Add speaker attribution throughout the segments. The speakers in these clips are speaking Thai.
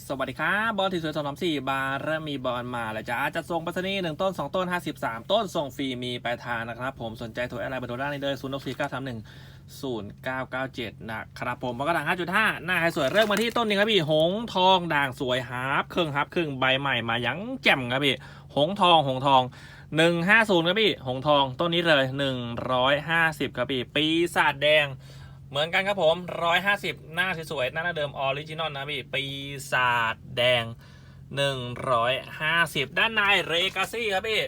Speaker 1: สวัสดีครับบอลที่สวยสองสามสี่บาร์เริ่มมีบอลมาแล้วจ้าจะส่งปรษณีหนึ่งต้นสองต้นห้าสิบสามต้นส่งฟรีมีปลายทางนะครับ ผมสนใจโทรอดไลน์เบอร์โทรด้านนี้เลยศูนย์หกสี่เก้าสามหนึ่งศูนย์เก้าเก้าเจ็ดนะครับผมกระด่างห้าจุดห้าหน้าให้สวยเริ่มมาที่ต้นนี้ครับพี่หงทองด่างสวยฮาร์ปครึ่งฮาร์ปครึ่งใบใหม่มายังแจ่มครับพี่หงทองหงทองหนึ่งห้าศูนย์ครับพี่หงทองต้นนี้เลยหนึ่งร้อยห้าสิบครับพี่ปีศาจแดง เหมือนกันครับผม 150 หน้าสวยๆ หน้าเดิมออริจินอลนะพี่ ปีศาจแดง 150 ด้านในเรกาซี่ครับพี่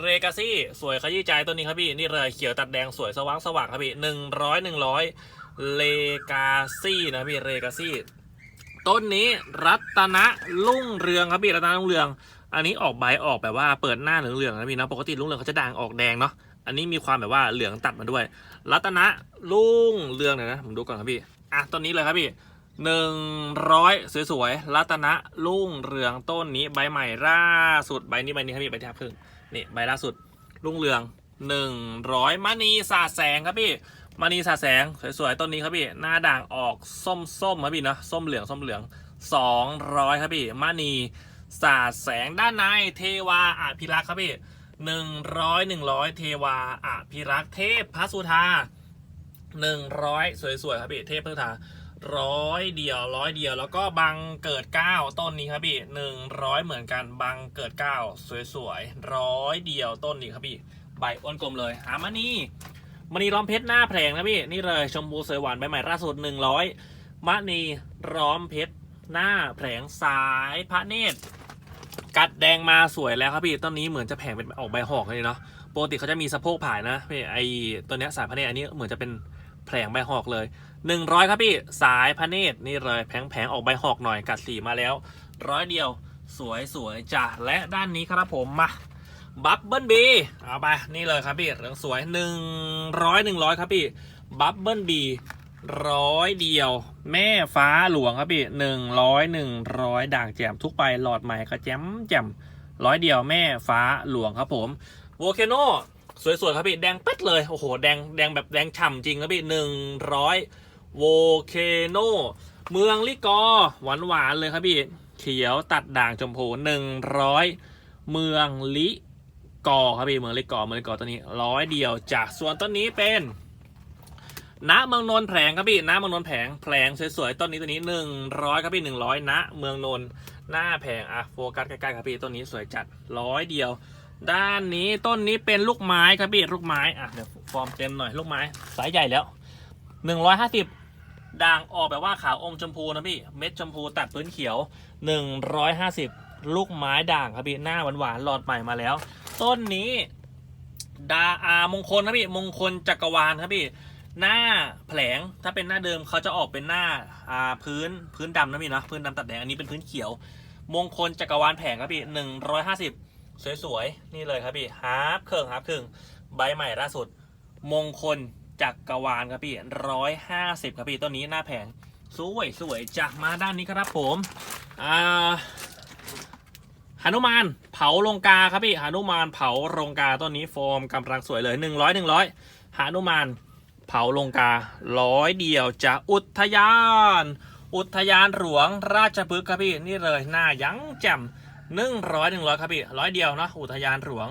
Speaker 1: เรกาซี่สวยขยี้ใจตัวนี้ครับพี่ นี่เลยเขียวตัดแดงสวยสว่างสว่างครับพี่ 100 100เลกาซี่นะพี่ เรกาซี่ ต้นนี้รัตนะลุ่งเรืองครับพี่ รัตนะลุ่งเรือง อันนี้ออกใบออกแบบว่าเปิดหน้าเหลืองๆนะพี่นะ ปกติลุ่งเรืองเขาจะด่างออกแดงเนาะ อันนี้มีความแบบว่าเหลืองตัดมาด้วย รัตนะลุ่งเรืองหน่อยนะผมดูก่อนครับพี่อะต้นนี้เลยครับพี่หนึ่งร้อยสวยๆรัตนะลุ่งเรืองต้นนี้ใบใหม่ล่าสุดใบนี้ใบนี้ครับพี่ใบที่พึ่งนี่ใบล่าสุดลุ่งเรืองหนึ่งร้อยมณีสาแสงครับพี่มณีสาแสงสวยๆต้นนี้ครับพี่หน้าด่างออกส้มๆครับพี่นะส้มเหลืองส้มเหลืองสองร้อยครับพี่มณีสาแสงด้านในเทวาอภิรักษ์ครับพี่ หนึ่งร้อยหนึ่งร้อยเทวาอภิรักษ์เทพพระสุธาหนึ่งร้อยสวยๆครับพี่เทพพระสุธาร้อยเดียวร้อยเดียวแล้วก็บังเกิดเก้าต้นนี้ครับพี่หนึ่งร้อยเหมือนกันบังเกิดเก้าสวยๆร้อยเดียวต้นนี้ครับพี่ใบอ้วนกลมเลยหามานี่มณีล้อมเพชรหน้าแผลงนะพี่นี่เลยชมพูสวยหวานใบใหม่ล่าสุดหนึ่งร้อยมณีล้อมเพชรหน้าแผลงสายพระเนตร กัดแดงมาสวยแล้วครับพี่ต้นนี้เหมือนจะแผงเป็นออกใบหอกเลยเนาะปกติเขาจะมีสะโพกผ่ายนะพี่ไอตัวเนี้ยสายพระเนตรอันนี้เหมือนจะเป็นแผงใบหอกเลยหนึ่งร้อยครับพี่สายพระเนตรนี่เลยแผงแผงออกใบหอกหน่อยกัดสีมาแล้วร้อยเดียวสวยสวยจ้ะและด้านนี้ครับผมมาบับเบิลบีเอาไปนี่เลยครับพี่เหลืองสวยหนึ่งร้อยหนึ่งร้อยครับพี่บับเบิลบีร้อยเดียว แม่ฟ้าหลวงครับพี่หนึ่งร้อยหนึ่งร้อยด่างแจ่มทุกใบหลอดใหม่ก็แจ่มแจ่มร้อยเดียวแม่ฟ้าหลวงครับผมโวเคโนสวยๆครับพี่แดงเป็ดเลยโอ้โหแดงแดงแบบแดงฉ่ำจริงครับพี่หนึ่งร้อยโวเคโนเมืองลิกอหวานหวานๆเลยครับพี่เขียวตัดด่างชมพูหนึ่งร้อยเมืองลิกอครับพี่เมืองลิกอเมืองลิกอตัวนี้ร้อยเดียวจากส่วนต้นนี้เป็น ณเมืองนนท์แผงครับพี่ณเมืองนนท์แผงแผงสวยๆต้นนี้ตัวนี้หนึ่งร้อยครับพี่หนึ่งร้อยณเมืองนนท์หน้าแผงอะโฟกัสใกล้ๆครับพี่ต้นนี้สวยจัดร้อยเดียว ด้านนี้ต้นนี้เป็นลูกไม้ครับพี่ลูกไม้อะเดี๋ยวฟอร์มเต็มหน่อยลูกไม้สายใหญ่แล้วหนึ่งร้อยห้าสิบด่างออกแบบว่าขาวอมชมพูนะพี่เม็ดชมพูตัดพื้นเขียวหนึ่งร้อยห้าสิบลูกไม้ด่างครับพี่หน้าหวานๆหลอดใหม่มาแล้ว ต้นนี้ดาอามงคลนะพี่มงคลจักรวาลครับพี่ หน้าแผลงถ้าเป็นหน้าเดิมเขาจะออกเป็นหน้าพื้นพื้นดำนะพี่นะพื้นดำตัดแดงอันนี้เป็นพื้นเขียว มงคลจักรวาลแผงครับพี่หนึ่งร้อยห้าสิบสวยๆ นี่เลยครับพี่ฮาร์ปเครื่องฮาร์ปเครื่องใบใหม่ล่าสุด มงคลจักรวาลครับพี่ร้อยห้าสิบครับพี่ต้นนี้หน้าแผงสวยสวยๆจ้ะมาด้านนี้ครับผมอ่าหนุมานเผาลงกาครับพี่หนุมานเผาลงกาต้นนี้โฟมกำลังสวยเลยหนึ่งร้อยหนึ่งร้อยหนุมาน เผาลงการ้อยเดียวจะอุทยาน อุทยานหลวงราชพฤกษ์ครับพี่นี่เลยหน้ายังแจ่มหนึ่งร้อยหนึ่งร้อยครับพี่ร้อยเดียวเนาะอุทยานหลวง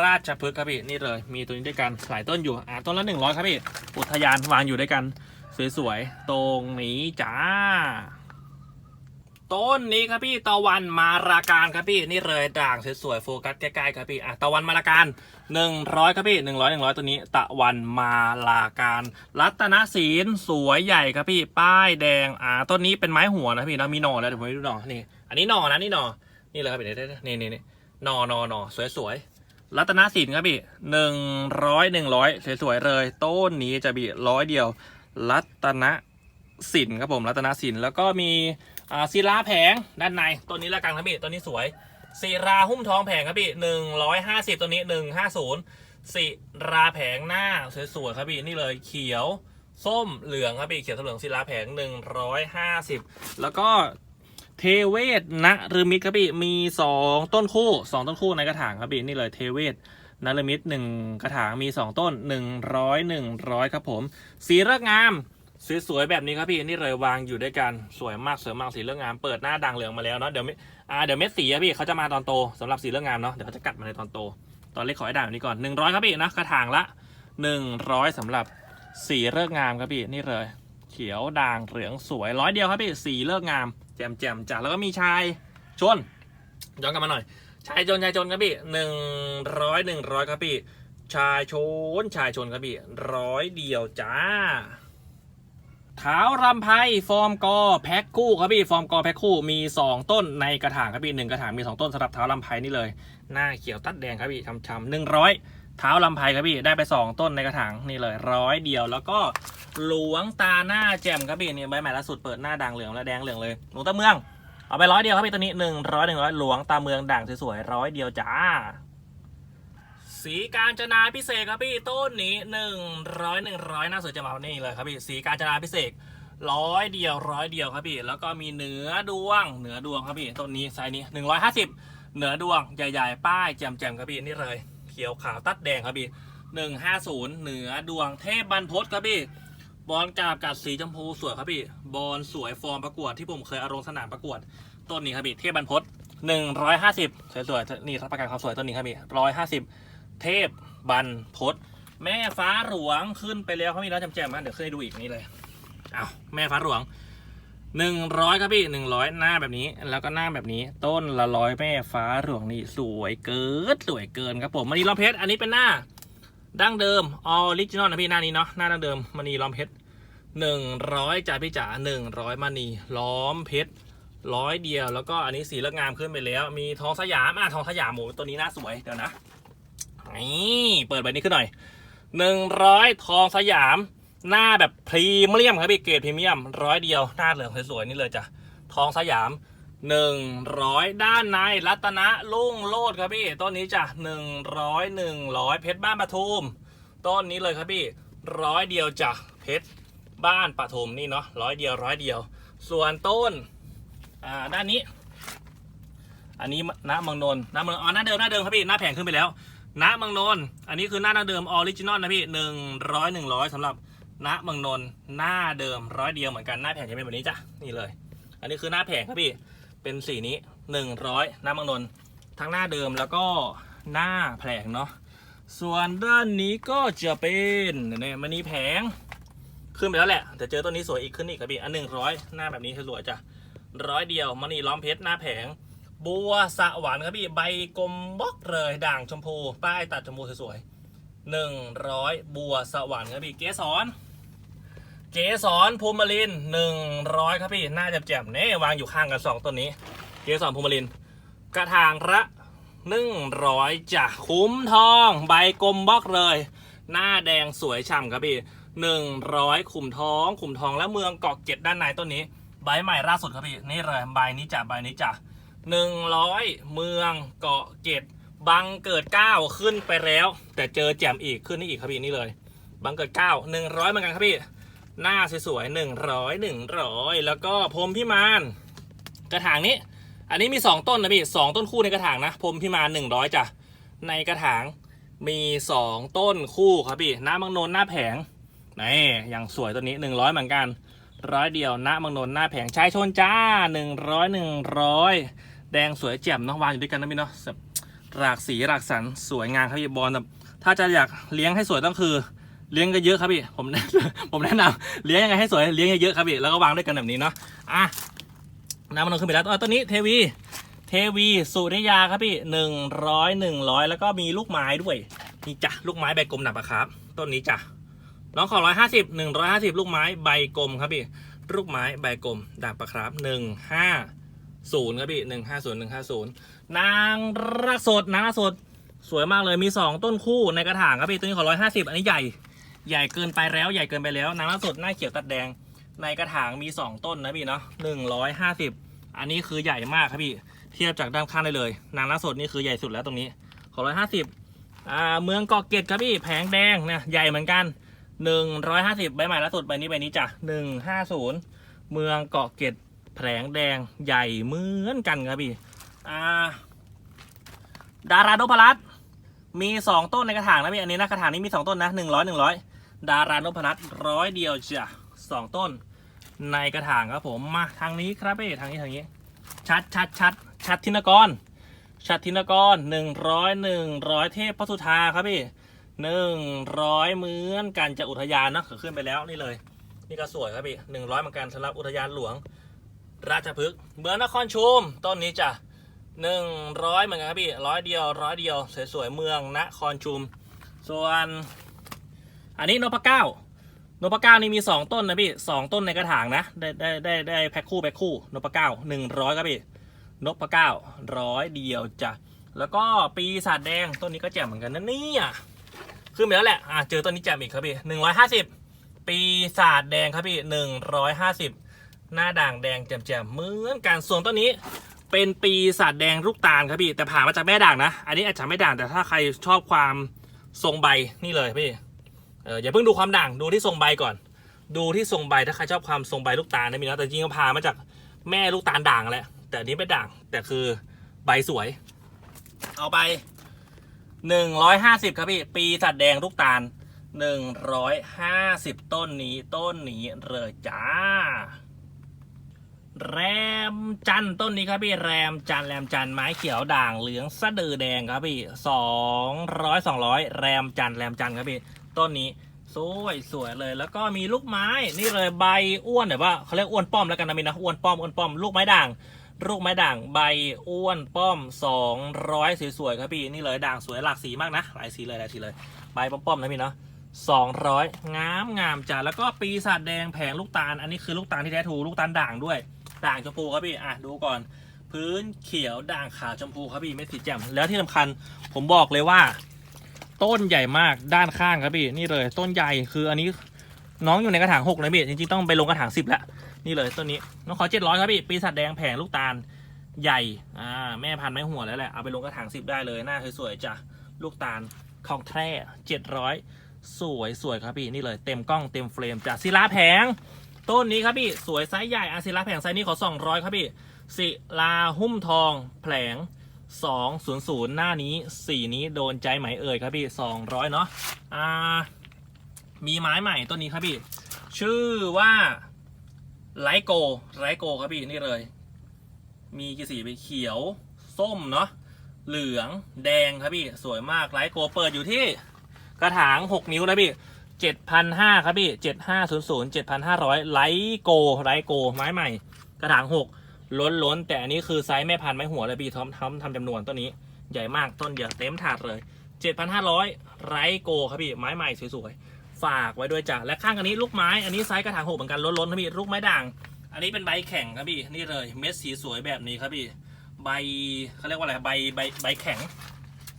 Speaker 1: ราชพฤกษ์ครับพี่นี่เลย มีตัวนี้ด้วยกันหลายต้นอยู่อะต้นละหนึ่งร้อยครับพี่อุทยานวางอยู่ด้วยกัน สวยๆตรงนี้จ้า ต้นนี้ครับพี่ตะวันมาราการครับพี่นี่เลยด่างสวยๆโฟกัสใกล้ๆครับพี่อะตะวันมาราการหนึ่งร้อยครับพี่หนึ่งร้อยหนึ่งร้อยตัวนี้ ตะวันมาลาการ รัตนศีลสวยใหญ่ครับพี่ ป้ายแดงอ่าต้นนี้เป็นไม้หัวนะพี่นะมีหน่อแล้วเดี๋ยวผมดูหน่อนี่อันนี้หน่อนะนี่หน่อนี่เลยครับพี่เดี๋ยวๆนี่นี่นี่หน่อหน่อหน่อสวยๆรัตนศีลครับพี่หนึ่งร้อยหนึ่งร้อยสวยๆเลย ต้นนี้จะบีร้อยเดียว รัตนศิลครับผม รัตนศิลแล้วก็มี อ่าศิลาแผงด้านในตัวนี้ละกันครับพี่ตัวนี้สวยศิราหุ้มทองแผงครับพี่หนึ่งร้อยห้าสิบตัวนี้หนึ่งห้าศูนย์ศิราแผงหน้าสวยๆครับพี่นี่เลยเขียวส้มเหลืองครับพี่เขียวส้มเหลืองศิลาแผงหนึ่งร้อยห้าสิบแล้วก็เทเวศนะรือมิตครับพี่มีสองต้นคู่สองต้นคู่ในกระถางครับพี่นี่เลยเทเวศนารมิตหนึ่งกระถางมีสองต้นหนึ่งร้อยหนึ่งร้อยครับผมสีเลือกงาม สวยๆแบบนี้ครับพี่นี่เลยวางอยู่ด้วยกันสวยมากสวยมากสีเรื่องงามเปิดหน้าด่างเหลืองมาแล้วเนาะเดี๋ยวไม่อ่าเดี๋ยวเม็ดสีอะพี่เขาจะมาตอนโตสำหรับสีเรื่องงามเนาะเดี๋ยวเขาจะกัดมาในตอนโต ตอนเล็กขอให้ด่างแบบนี้ก่อนหนึ่งร้อยครับพี่นะกระถางละหนึ่งร้อยสำหรับสีเลิกงามครับพี่นี่เลย เขียวด่างเหลืองสวยร้อยเดียวครับพี่สีเลิกงามแจ่มแจ่มจ้ะแล้วก็มีชายชนย้อนกลับมาหน่อยชายชนชายชนครับพี่หนึ่งร้อยหนึ่งร้อยครับพี่ชายชนชายชนครับพี่ร้อยเดียวจ้า เท้ารำไพฟอร์มกอแพ็คคู่ครับพี่ฟอร์มกอแพ็คคู่มี 2 ต้นในกระถางครับพี่หนึ่งกระถางมี 2 ต้นสำหรับเท้ารำไพนี่เลย หน้าเขียวตัดแดงครับพี่ช้ำๆหนึ่งร้อยเท้าลำไพครับพี่ได้ไป 2 ต้นในกระถางนี่เลยร้อยเดียวแล้วก็หลวงตาหน้าแจ่มครับพี่นี่ใบใหม่ล่าสุดเปิดหน้าด่างเหลืองและแดงเหลืองเลยหลวงตาเมืองเอาไปร้อยเดียวครับพี่ตัวนี้หนึ่งร้อยหนึ่งร้อยหลวงตาเมืองด่างสวยๆร้อยเดียวจ้า สีการจนาพิเศษครับพี่ต้นนี้หนึ่งร้อยหนึ่งร้อยน่าสนใจมานี่เลยครับพี่สีการจนาพิเศษร้อยเดียวร้อยเดียวครับพี่แล้วก็มีเหนือดวงเหนือดวงครับพี่ต้นนี้ไซส์นี้หนึ่งร้อยห้าสิบเหนือดวงใหญ่ๆ ป้ายแจ่มๆครับพี่นี่เลย เขียวขาวตัดแดงครับพี่หนึ่งห้าศูนย์เหนือดวงเทพบรรพตครับพี่บอลกาบกัดสีชมพูสวยครับพี่บอลสวยฟอร์มประกวดที่ผมเคยอาลงสนามประกวดต้นนี้ครับพี่เทพบรรพตหนึ่งร้อยห้าสิบสวยๆนี่รับประกันความสวยต้นนี้ครับพี่ร้อยห้าสิบ เทพบรรพตแม่ฟ้าหลวงขึ้นไปแล้วเขามีแล้วแจ่มๆนะเดี๋ยวขึ้นให้ดูอีกนี่เลยเอาแม่ฟ้าหลวงหนึ่งร้อยครับพี่หนึ่งร้อยหน้าแบบนี้ แล้วก็หน้าแบบนี้ ต้นละร้อยแม่ฟ้าหลวงนี่สวยเกินสวยเกินครับผมมันนี่ล้อมเพชรอันนี้เป็นหน้าดั้งเดิมออริจินอลนะพี่หน้านี้เนาะหน้าดั้งเดิมมณีล้อมเพชรหนึ่งร้อยจ่าพี่จ๋าหนึ่งร้อยมณีล้อมเพชรร้อยเดียวแล้วก็อันนี้สีเลือกงามขึ้นไปแล้ว มีทองสยามอะทองสยามหมูตัวนี้น่าสวยเดี๋ยวนะ นี่เปิดใบนี้ขึ้นหน่อยหนึ่งร้อยทองสยาม หน้าแบบพรีเมียมครับพี่เกรดพรีเมียมร้อยเดียวหน้าเหลืองสวยๆนี่เลยจ้ะทองสยามหนึ่งร้อยด้านในรัตนะลุ่งโลดครับพี่ต้นนี้จ้ะหนึ่งร้อยหนึ่งร้อยเพชรบ้านปทุมต้นนี้เลยครับพี่ร้อยเดียวจ้ะเพชรบ้านปทุมนี่เนาะร้อยเดียวร้อยเดียว ส่วนต้นอ่าด้านนี้ อันนี้ณเมืองนนท์ณเมืองอ๋อหน้าเดิมหน้าเดิมครับพี่หน้าแผงขึ้นไปแล้ว ณเมืองนนท์อันนี้คือหน้าเดิมออริจินอลนะพี่หนึ่งร้อยหนึ่งร้อยสำหรับณเมืองนนท์หน้าเดิมร้อยเดียวเหมือนกันหน้าแผงจะเป็นแบบนี้จ้ะนี่เลย อันนี้คือหน้าแผงครับพี่เป็นสีนี้หนึ่งร้อยณเมืองนนท์ทั้งหน้าเดิมแล้วก็หน้าแผงเนาะส่วนด้านนี้ก็จะเป็นเนี่ยมันนี่แผงขึ้นไปแล้วแหละแต่เจอต้นนี้สวยอีกขึ้นอีกครับพี่อันหนึ่งร้อยหน้าแบบนี้สวยจ้ะร้อยเดียวมันนี่ล้อมเพชรหน้าแผง บัวสะหวานครับพี่ใบกลมบล็อกเลยด่างชมพู ป้ายตัดชมพูสวยๆหนึ่งร้อยบัวสะหวานครับพี่เกสรเกสรภูมิลินหนึ่งร้อยครับพี่หน้าแจ่มๆเนี่ยวางอยู่ข้างกันสองต้นนี้ เกสรภูมิลิน กระถางละหนึ่งร้อยจ้ะคุ้มทอง ใบกลมบล็อกเลย หน้าแดงสวยฉ่ำครับพี่หนึ่งร้อยขุมทองขุมทองและเมืองเกาะเก็ดด้านในต้นนี้ ใบใหม่ล่าสุดครับพี่นี่เลยใบนี้จ้ะใบนี้จ้ะ หนึ่งร้อยเมืองเกาะเกร็ดบังเกิดเก้าขึ้นไปแล้ว แต่เจอแจ่มอีกขึ้นนี่อีกครับพี่นี่เลย บังเกิดเก้าหนึ่งร้อยเหมือนกันครับพี่ หน้าสวยๆหนึ่งร้อยหนึ่งร้อยแล้วก็พรมพิมานกระถางนี้ อันนี้มี 2 ต้นนะพี่สองต้นคู่ในกระถางนะพรมพิมานหนึ่งร้อยจ้ะในกระถางมี 2 ต้นคู่ครับพี่หน้ามังนนหน้าแผงนี่อย่างสวยตัวนี้ 100 เหมือนกันร้อยเดียวหน้ามังนนหน้าแผงชายชนจ้า 100 100 แดงสวยแจ่มเน้องวางอยู่ด้วยกันนะพี่เนาะแบบหลากสีหลากสันสวยงามครับพี่บอลแบบถ้าจะอยากเลี้ยงให้สวยต้องคือเลี้ยงกันเยอะครับพี่ผมผมแนะนำเลี้ยงยังไงให้สวยเลี้ยงเยอะๆครับพี่แล้วก็วางด้วยกันแบบนี้เนาะอะน้ำมันลงขึ้นไปแล้วตัวนี้เทวีเทวีสุริยาครับพี่หนึ่งร้อยหนึ่งร้อยแล้วก็มีลูกไม้ด้วยนี่จ้ะลูกไม้ใบกลมหนักปะครับ ต้นนี้จ้ะน้องขอร้อยห้าสิบหนึ่งร้อยห้าสิบลูกไม้ใบกลมครับพี่ลูกไม้ใบกลมดาบปะครับหนึ่งห้า ศูนย์ครับพี่หนึ่งห้าศูนย์หนึ่งห้าศูนย์นางรักสดนางรักสด สวยมากเลยมีสองต้นคู่ในกระถางครับพี่ตัวนี้ขอร้อยห้าสิบอันนี้ใหญ่ ใหญ่เกินไปแล้วใหญ่เกินไปแล้ว นางรักสดหน้าเขียวตัดแดง ในกระถางมี2ต้นนะพี่เนาะหนึ่งร้อยห้าสิบอันนี้คือใหญ่มากครับพี่ เทียบจากด้านข้างได้เลย นางล่าสดนี่คือใหญ่สุดแล้วตรงนี้ ขอร้อยห้าสิบอ่าเมืองเกาะเกร็ดครับพี่แผงแดงนะใหญ่เหมือนกันหนึ่งร้อยห้าสิบใบใหม่ล่าสุดใบนี้ใบนี้จ้ะหนึ่งห้าศูนย์เมืองเกาะเกร็ด แผลงแดงใหญ่เหมือนกันครับพี่อ่าดาราโดพลัสมีสองต้นในกระถางนะพี่อันนี้นะกระถางนี้มีสองต้นนะหนึ่งร้อยหนึ่งร้อยดารานพรัตน์ร้อยเดียวจ้ะสองต้น ในกระถางครับผมมาทางนี้ครับพี่ทางนี้ทางนี้ ชัดชัดชัดชัดธินกรชัดธินกรหนึ่งร้อยหนึ่งร้อยเทพพระสุธาครับพี่หนึ่งร้อยเหมือนกันจะอุทยานเนอะขึ้นไปแล้วนี่เลย นี่ก็สวยครับพี่หนึ่งร้อยเหมือนกันสำหรับอุทยานหลวง ราชพฤกษ์เมืองนครชุมต้นนี้จ้ะหนึ่งร้อยเหมือนกันครับพี่ร้อยเดียวร้อยเดียวสวยๆเมืองนครชุม ส่วน อันนี้นพเก้านพเก้านี่มีสองต้นนะพี่สองต้นในกระถางนะ ได้ได้ได้ได้แพ็คคู่แพ็คคู่นพเก้าหนึ่งร้อยครับพี่นพเก้าร้อยเดียวจ้ะแล้วก็ปีศาจแดงต้นนี้ก็แจ่มเหมือนกันนะนี่ยขึ้นไปแล้วแหละอะเจอต้นนี้แจ่มอีกครับพี่หนึ่งร้อยห้าสิบปีศาจแดงครับพี่หนึ่งร้อยห้าสิบ หน้าด่างแดงแจ่มๆเหมือนกันส่วนต้นนี้เป็นปีศาจแดงลูกตาลครับพี่แต่ผ่ามาจากแม่ด่างนะ อันนี้อาจจะไม่ด่างแต่ถ้าใครชอบความทรงใบนี่เลยพี่เอออย่าเพิ่งดูความด่างดูที่ทรงใบก่อน ดูที่ทรงใบถ้าใครชอบความทรงใบลูกตาลนะมีนะแต่จริงก็พามาจากแม่ลูกตาลด่างแหละแต่อันนี้ไม่ด่างแต่คือใบสวย เอาไปหนึ่งร้อยห้าสิบครับพี่ปีสัตว์แดงลูกตาลหนึ่งร้อยห้าสิบต้นนี้ต้นนี้เลยจ้า แรมจันต้นนี้ครับพี่แรมจันแรมจันไม้เขียวด่างเหลืองสะดือแดงครับพี่สองร้อยสองร้อยแรมจันแรมจันครับพี่ต้นนี้สวยสวยเลย แล้วก็มีลูกไม้นี่เลยใบอ้วนแบบว่าเขาเรียกอ้วนป้อมแล้วกันนะมินนะอ้วนป้อมอ้วนป้อมลูกไม้ด่างลูกไม้ด่างใบอ้วนป้อมสองร้อยสวยๆครับพี่นี่เลยด่างสวยหลากสีมากนะหลายสีเลยหลายสีเลยใบป้อมๆนะพี่เนาะสองร้อยงามงามจ้ะแล้วก็ปีศาจแดงแผงลูกตาลอันนี้คือลูกตาลที่แท้ถูลูกตาลด่างด้วย ด่างชมพูครับพี่อะดูก่อน พื้นเขียวด่างขาวชมพูครับพี่เม็ดสีแจ่มแล้วที่สำคัญผมบอกเลยว่า ต้นใหญ่มากด้านข้างครับพี่นี่เลย ต้นใหญ่คืออันนี้น้องอยู่ในกระถางหกเลยพี่จริงๆต้องไปลงกระถางสิบแล้วนี่เลยต้นนี้น้องขอเจ็ดร้อยครับพี่ปีศาจแดงแผงลูกตาลใหญ่อ่าแม่พันธุ์ไม้หัวแล้วแหละเอาไปลงกระถางสิบได้เลยหน้าสวยๆจ้ะลูกตาลของแท้เจ็ดร้อยสวยสวยครับพี่นี่เลยเต็มกล้องเต็มเฟรมจ้ะศิลาแผง ต้นนี้ครับพี่สวยไซส์ใหญ่อาศิลาแผงไซส์นี้ขอ 200 ครับพี่ศิลาหุ้มทอง แผลง 200 หน้านี้4นี้โดนใจไหมเอ่ยครับพี่ 200 เนาะอ่ามีไม้ใหม่ต้นนี้ครับพี่ ชื่อว่าไลโกไลโกครับพี่นี่เลย มีกี่สีไปเขียว ส้มเนาะเหลืองแดงครับพี่ สวยมากไลโกเปิดอยู่ที่กระถาง 6 นิ้วนะพี่ 7,500ครับพี่7500 7,500ไลโกไลโก ไม้ใหม่ กระถาง6ล้นล้นแต่อันนี้คือไซส์แม่พันไม้หัวเลยพี่ทอมทำทำจำนวนต้นนี้ใหญ่มากต้นเดียวเต็มถาดเลย7,500ไรโกครับพี่ไม้ใหม่สวยๆฝากไว้ด้วยจ้ะและข้างอันนี้ลูกไม้อันนี้ไซส์กระถางหกเหมือนกันล้นล้นครับพี่ลูกไม้ด่าง อันนี้เป็นใบแข็งครับพี่นี่เลยเม็ดสีสวยแบบนี้ครับพี่ใบเขาเรียกว่าอะไรใบใบใบแข็ง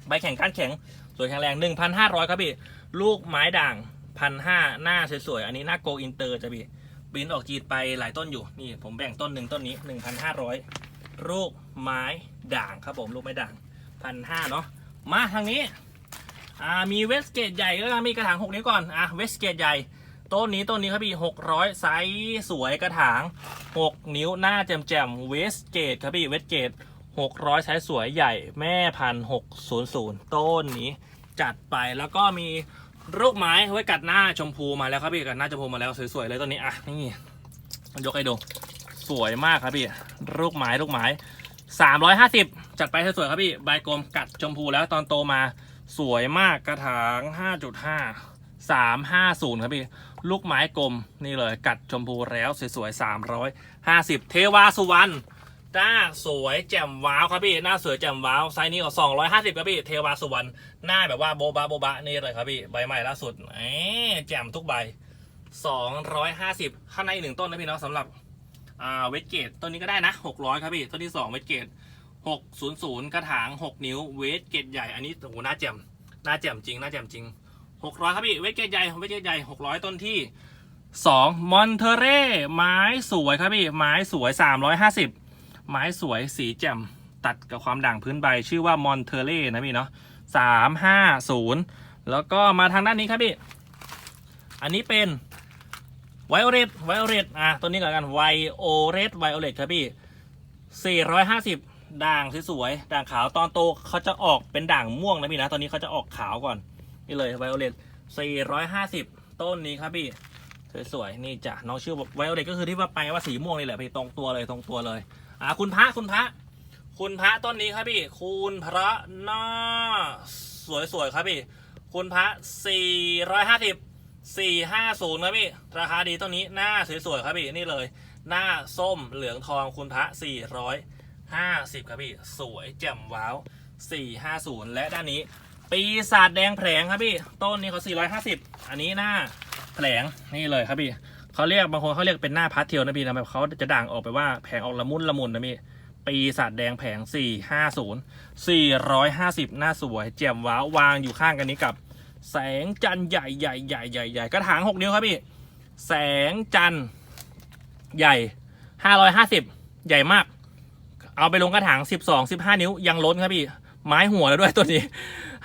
Speaker 1: ใบแข็งก้านแข็ง สวยแข็งแรง1,500ครับพี่ลูกไม้ด่าง พันห้าหน้าสวยๆ อันนี้หน้าโกอินเตอร์จะพี่บินออกจีดไปหลายต้นอยู่ นี่ผมแบ่งต้นหนึ่งต้นนี้1,500ลูกไม้ด่างครับผมลูกไม้ด่างพันห้าเนาะมาทางนี้อ่ามีเวสเกตใหญ่ก็มีกระถาง6นิ้วก่อนอะเวสเกตใหญ่ต้นนี้ต้นนี้ครับพี่600ไซส์สวยกระถาง6นิ้วหน้าแจ่มๆเวสเกตครับพี่เวสเกต600ไซส์สวยใหญ่แม่พันหกศูนย์ศูนย์ต้นนี้จัดไปแล้วก็มี ลูกไม้ไว้กัดหน้าชมพูมาแล้วครับพี่กัดหน้าชมพูมาแล้วสวยๆเลยตัวนี้อะนี่ยกให้ดูสวยมากครับพี่ลูกไม้ลูกไม้สามร้อยห้าสิบจัดไปสวยๆครับพี่ใบกลมกัดชมพูแล้วตอนโตมาสวยมากกระถางห้าจุดห้าสามห้าศูนย์ครับพี่ลูกไม้กลมนี่เลยกัดชมพูแล้วสวยๆสามร้อยห้าสิบเทวาสุวรรณ หน้าสวยแจ่มว้าวครับพี่ หน้าสวยแจ่มว้าวไซส์นี้ก็สองร้อยห้าสิบครับพี่ เทวาสุวรรณหน้าแบบว่าโบบะโบบะนี่เลยครับพี่ใบใหม่ล่าสุดแหมแจ่มทุกใบสองร้อยห้าสิบข้างในอีกหนึ่งต้นนะพี่เนาะสำหรับอ่าเวทเกตต้นนี้ก็ได้นะหกร้อยครับพี่ต้นที่สองเวทเกตหกศูนย์ศูนย์กระถางหกนิ้วเวทเกตใหญ่อันนี้โอ้โหหน้าแจ่มหน้าแจ่มจริงหน้าแจ่มจริงหกร้อยครับพี่เวทเกตใหญ่เวทเกตใหญ่หกร้อยต้นที่สองมอนเทเร่ไม้สวยครับพี่ไม้สวยสามร้อยห้าสิบ ไม้สวยสีแจ่มตัดกับความด่างพื้นใบ ชื่อว่ามอนเทเล่นะพี่เนาะสามห้าศูนย์แล้วก็มาทางด้านนี้ครับพี่ อันนี้เป็นไวโอเลตไวโอเลตอะตัวนี้ก่อนกันไวโอเลตไวโอเลตครับพี่สี่ร้อยห้าสิบด่างสวยๆด่างขาวตอนโตเขาจะออกเป็นด่างม่วงนะพี่นะ ตอนนี้เขาจะออกขาวก่อน นี่เลยไวโอเลตสี่ร้อยห้าสิบต้นนี้ครับพี่สวยๆนี่จ้ะน้องชื่อไวโอเลตก็คือที่ว่าไปว่าสีม่วงนี่แหละพี่ตรงตัวเลยตรงตัวเลย อ่าคุณพระคุณพระ คุณพระต้นนี้ครับพี่ คุณพระน้าสวยๆครับพี่ คุณพระสี่ร้อยห้าสิบสี่ห้าศูนย์ครับพี่ ราคาดีต้นนี้หน้าสวยๆครับพี่นี่เลย หน้าส้มเหลืองทองคุณพระสี่ร้อยห้าสิบครับพี่ สวยแจ่มว้าวสี่ห้าศูนย์และด้านนี้ปีศาจแดงแผลงครับพี่ ต้นนี้เขาสี่ร้อยห้าสิบอันนี้หน้าแผลงนี่เลยครับพี่ เขาเรียกบางคนเขาเรียกเป็นหน้าพัดเทียวนะพี่นะแบบเขาจะด่างออกไปว่าแผงออกละมุนละมุนนะพี่ปีศาจแดงแผง 450 450 หน้าสวยแจ่มว้าววางอยู่ข้างกันนี้กับ แสงจันใหญ่ใหญ่ใหญ่ใหญ่ใหญ่กระถาง 6 นิ้วครับพี่ แสงจันทร์ใหญ่ 550 ใหญ่มาก เอาไปลงกระถาง 12 15 นิ้วยังล้นครับพี่ ไม้หัวแล้วด้วยตัวนี้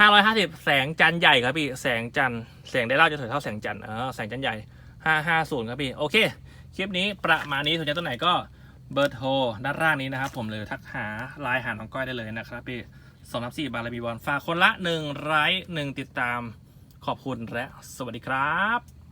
Speaker 1: 550 แสงจันใหญ่ครับพี่ แสงจันแสงได้เล่าจะสวยเท่าแสงจันเออแสงจันใหญ่ 550 ครับพี่ โอเค คลิปนี้ประมาณนี้สนใจตัวไหนก็เบอร์โทรด้านล่างนี้นะครับผมเลยทักหาไลน์หาน้องก้อยได้เลยนะครับพี่สองนับสี่บาร์บีบอลฝากคนละหนึ่งไลค์หนึ่งติดตามขอบคุณและสวัสดีครับ